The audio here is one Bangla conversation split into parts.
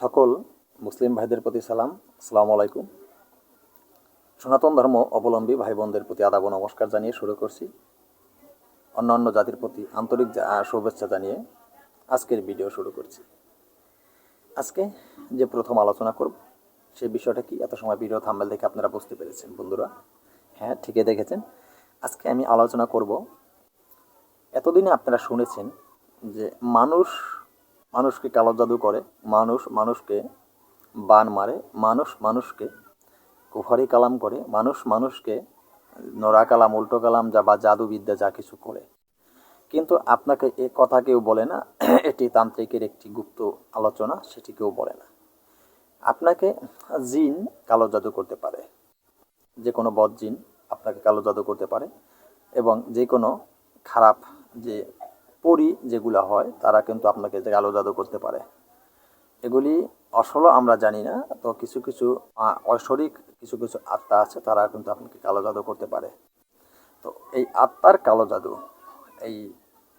সকল মুসলিম ভাইদের প্রতি সালাম। আসসালামু আলাইকুম। সনাতন ধর্ম অবলম্বী ভাই বোনদের প্রতি আদাব নমস্কার জানিয়ে শুরু করছি। অন্যান্য জাতির প্রতি আন্তরিক শুভেচ্ছা জানিয়ে আজকের ভিডিও শুরু করছি। আজকে যে প্রথম আলোচনা করব সেই বিষয়টা কি? এত সময় ভিডিও থাম্বেল দেখে আপনারা বুঝতে পেরেছেন, বন্ধুরা। হ্যাঁ ঠিকই দেখেছেন। আজকে আমি আলোচনা করব, এতদিনে আপনারা শুনেছেন যে মানুষ মানুষকে কালো জাদু করে, মানুষ মানুষকে বান মারে, মানুষ মানুষকে কুফারি কালাম করে, মানুষ মানুষকে নোরা কালাম, উল্টো কালাম যা বা জাদুবিদ্যা যা কিছু করে। কিন্তু আপনাকে এ কথা কেউ বলে না, এটি তান্ত্রিকের একটি গুপ্ত আলোচনা, সেটি কেউ বলে না। আপনাকে জিন কালো জাদু করতে পারে। যে কোনো বদ জিন আপনাকে কালো জাদু করতে পারে এবং যে কোনো খারাপ যে পরি যেগুলো হয়, তারা কিন্তু আপনাকে কালো জাদু করতে পারে। এগুলি আসলে আমরা জানি না, তো কিছু কিছু ঐশ্বরিক কিছু কিছু আত্মা আছে, তারা কিন্তু আপনাকে কালো জাদু করতে পারে। তো এই আত্মার কালো জাদু, এই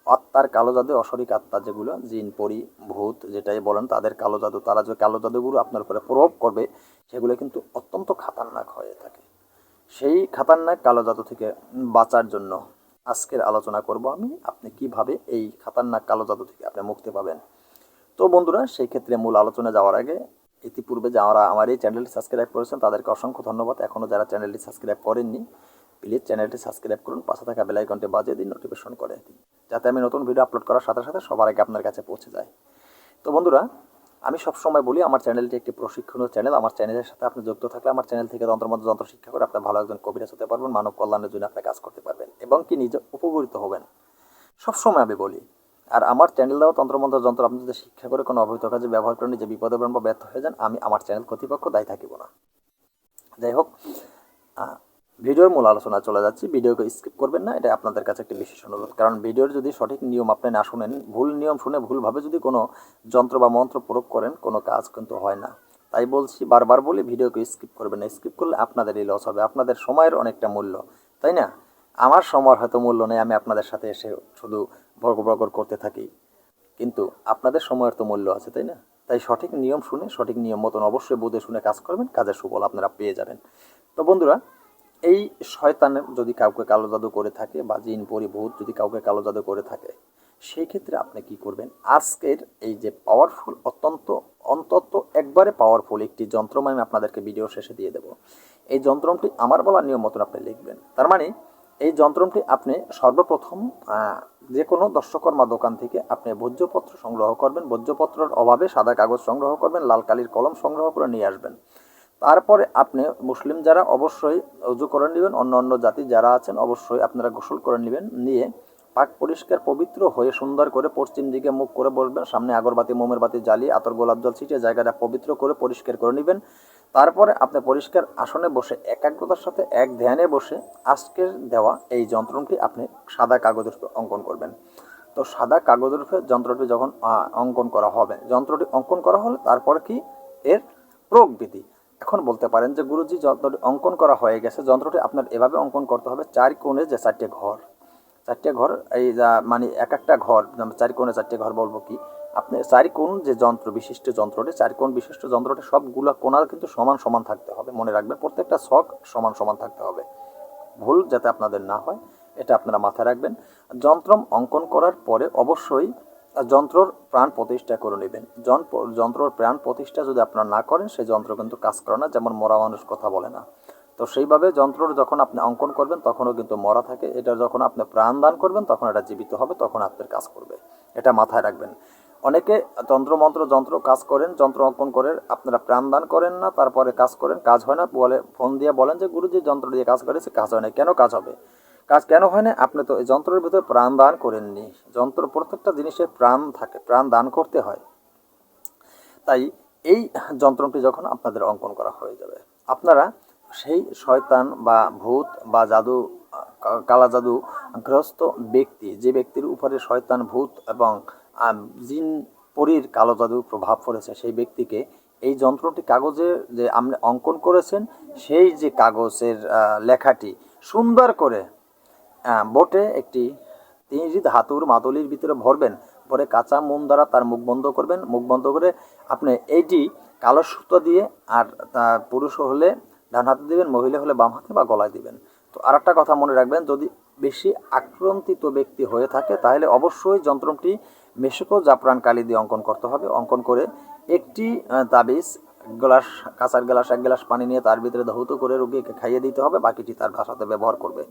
আত্মার কালো জাদু অশরিক আত্মা যেগুলো, জিন, পরি, ভূত, যেটাই বলেন, তাদের কালো জাদু, তারা যে কালো জাদুগুলো আপনার উপরে প্রভাব করবে, সেগুলো কিন্তু অত্যন্ত খাতারনাক হয়ে থাকে। সেই খাতারনাক কালো জাদু থেকে বাঁচার জন্য আজকের আলোচনা করব আমি, আপনি কীভাবে এই খাতারনাক কালো জাদু থেকে আপনি মুক্তি পাবেন। তো বন্ধুরা, সেই ক্ষেত্রে মূল আলোচনা যাওয়ার আগে, ইতিপূর্বে যারা আমার এই চ্যানেলটি সাবস্ক্রাইব করেছেন, তাদেরকে অসংখ্য ধন্যবাদ। এখনও যারা চ্যানেলটি সাবস্ক্রাইব করেননি, প্লিজ চ্যানেলটি সাবস্ক্রাইব করুন, পাশে থাকা বেল আইকনটি বাজিয়ে দিন, নোটিফিকেশন করে যাতে আমি নতুন ভিডিও আপলোড করার সাথে সাথে সবার আগে আপনার কাছে পৌঁছে যায়। তো বন্ধুরা আমি সবসময় বলি, আমার চ্যানেলটি একটি প্রশিক্ষণীয় চ্যানেল। আমার চ্যানেলের সাথে আপনি যুক্ত থাকলে আমার চ্যানেল থেকে যন্ত্রমন্ত্র যন্ত্র শিক্ষা করে আপনি ভালো একজন কবিরাজ হতে পারবেন, মানব কল্যাণের জন্য আপনি কাজ করতে পারবেন এবং কি নিজে উপকৃত হবেন। সবসময় আমি বলি, আর আমার চ্যানেল দেওয়া তন্ত্রমন্ত্র যন্ত্র আপনি যদি শিক্ষা করে কোনো অবৈধ কাজে ব্যবহার করেন নিজে বিপদে পড়েন বা ব্যর্থ হয়ে যান, আমি আমার চ্যানেল কর্তৃপক্ষ দায়ী থাকিব না। যাই হোক ভিডিওর মূল আলোচনা চলে যাচ্ছি। ভিডিওকে স্কিপ করবেন না এটা আপনাদের কাছে একটি বিশেষ অনুরোধ। কারণ ভিডিওর যদি সঠিক নিয়ম আপনি না শুনেন, ভুল নিয়ম শুনে ভুলভাবে যদি কোনো যন্ত্র বা মন্ত্র প্রয়োগ করেন, কোনো কাজ কিন্তু হয় না। তাই বলছি, বারবার বলি, ভিডিওকে স্কিপ করবেন না। স্কিপ করলে আপনাদেরই লস হবে, আপনাদের সময়ের অনেকটা মূল্য, তাই না? আমার সময় হয়তো মূল্য নেই, আমি আপনাদের সাথে এসে শুধু বর্গ বর্গর করতে থাকি। কিন্তু আপনাদের সময়ের তো মূল্য আছে, তাই না? তাই সঠিক নিয়ম শুনে, সঠিক নিয়ম মতন অবশ্যই বুঝে শুনে কাজ করবেন, কাজের সুফল আপনারা পেয়ে যাবেন। তো বন্ধুরা এই শয়তানে যদি কাউকে কালো জাদু করে থাকে বা জিন পরিভূত যদি কাউকে কালো জাদু করে থাকে, সেই ক্ষেত্রে আপনি কি করবেন? আজকের এই যে পাওয়ারফুল অত্যন্ত, অন্তত একবারে পাওয়ারফুল একটি যন্ত্র আমি আপনাদেরকে ভিডিও শেষে দিয়ে দেব। এই যন্ত্রটি আমার বলা নিয়ম মতন আপনি লিখবেন। তার মানে এই যন্ত্রটি আপনি সর্বপ্রথম যে কোনো দর্শকর্মা দোকান থেকে আপনি ভোজ্যপত্র সংগ্রহ করবেন। ভোজ্যপত্রের অভাবে সাদা কাগজ সংগ্রহ করবেন, লাল কালির কলম সংগ্রহ করে নিয়ে আসবেন। তারপরে আপনি মুসলিম যারা, অবশ্যই উজু করে নেবেন। অন্য অন্য জাতি যারা আছেন, অবশ্যই আপনারা গোসল করে নেবেন। নিয়ে পাক পরিষ্কার, পবিত্র হয়ে সুন্দর করে পশ্চিম দিকে মুখ করে বসবেন। সামনে আগরবাতি, মোমের বাতি জ্বালিয়ে আতর, গোলাপ জল ছিটিয়ে জায়গাটা পবিত্র করে পরিষ্কার করে নেবেন। তারপরে আপনি পরিষ্কার আসনে বসে, একাগ্রতার সাথে এক ধ্যানে বসে আজকের দেওয়া এই যন্ত্রটি আপনি সাদা কাগজের অঙ্কন করবেন। তো সাদা কাগজের উপরে যন্ত্রটি যখন অঙ্কন করা হবে, যন্ত্রটি অঙ্কন করা হলে তারপর কি? এর প্রয়োগবিধি এখন বলতে পারেন যে গুরুজি যন্ত্রটি অঙ্কন করা হয়ে গেছে। যন্ত্রটি আপনার এভাবে অঙ্কন করতে হবে, চার কোণে যে চারটে ঘর। চারটে ঘর, এই যা মানে এক একটা ঘর চার কোণে চারটে ঘর বলব কি, আপনি চারি কোণ যে যন্ত্র, বিশিষ্ট যন্ত্রটি, চার কোণ বিশিষ্ট যন্ত্রটি, সবগুলো কোণার কিন্তু সমান সমান থাকতে হবে, মনে রাখবেন, প্রত্যেকটা শখ সমান সমান থাকতে হবে। ভুল যাতে আপনাদের না হয়, এটা আপনারা মাথায় রাখবেন। যন্ত্রম অঙ্কন করার পরে অবশ্যই যন্ত্রর প্রাণ প্রতিষ্ঠা করে নেবেন। যন্ত্রর প্রাণ প্রতিষ্ঠা যদি আপনারা না করেন, সেই যন্ত্র কিন্তু কাজ করে না, যেমন মরা মানুষ কথা বলে না। তো সেইভাবে যন্ত্রর যখন আপনি অঙ্কন করবেন, তখনও কিন্তু মরা থাকে। এটা যখন আপনি প্রাণ দান করবেন, তখন এটা জীবিত হবে, তখন আপনার কাজ করবে। এটা মাথায় রাখবেন। অনেকে তন্ত্রমন্ত্র যন্ত্র কাজ করেন, যন্ত্র অঙ্কন করে আপনারা প্রাণ দান করেন না, তারপরে কাজ করেন, কাজ হয় না, বলে ফোন দিয়ে বলেন যে, গুরুজি, যন্ত্র দিয়ে কাজ করেছে, কাজ হয় না। কেন কাজ হবে? কাজ কেন হয় না? আপনি তো এই যন্ত্রের ভিতরে প্রাণ দান করেননি। যন্ত্র প্রত্যেকটা জিনিসের প্রাণ থাকে, প্রাণ দান করতে হয়। তাই এই যন্ত্রটি যখন আপনাদের অঙ্কন করা হয়ে যাবে, আপনারা সেই শয়তান বা ভূত বা জাদু, কালা জাদু গ্রস্ত ব্যক্তি, যে ব্যক্তির উপরে শয়তান, ভূত এবং জিন, পরীর কালো জাদু প্রভাব পড়েছে, সেই ব্যক্তিকে এই যন্ত্রটি কাগজে যে আপনি অঙ্কন করেছেন, সেই যে কাগজের লেখাটি সুন্দর করে বোটে একটি তিনটি ধাতুর মাদলির ভিতরে ভরবেন পরে কাঁচা মোম দ্বারা তার মুখ বন্ধ করবেন। মুখ বন্ধ করে আপনি এইটি কালো সুতো দিয়ে আর তা পুরুষ হলে ডান হাতে দিবেন, মহিলা হলে বাম হাতে বা গলায় দিবেন। তো আর একটা কথা মনে রাখবেন, যদি বেশি আক্রান্তিত ব্যক্তি হয়ে থাকে, তাহলে অবশ্যই যন্ত্রটি মেশকো জাফরান কালি দিয়ে অঙ্কন করতে হবে। অঙ্কন করে একটি তাবিজ গ্লাস, কাঁচার গ্লাস, এক গ্লাস পানি নিয়ে তার ভিতরে ধৌত করে রোগীকে খাইয়ে দিতে হবে, বাকিটি তার ভাষাতে ব্যবহার করবে।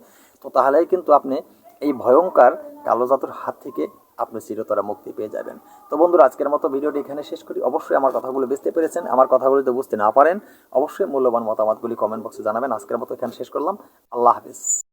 তো তাহলেই কিন্তু আপনি এই ভয়ঙ্কর কালো জাতুর হাত থেকে আপনি চিরতরা মুক্তি পেয়ে যাবেন। তো বন্ধুরা, আজকের মতো ভিডিওটি এখানে শেষ করি। অবশ্যই আমার কথাগুলো বুঝতে পেরেছেন। আমার কথাগুলো যদি বুঝতে না পারেন, অবশ্যই মূল্যবান মতামতগুলি কমেন্ট বক্সে জানাবেন। আজকের মতো এখানে শেষ করলাম। আল্লাহ হাফিজ।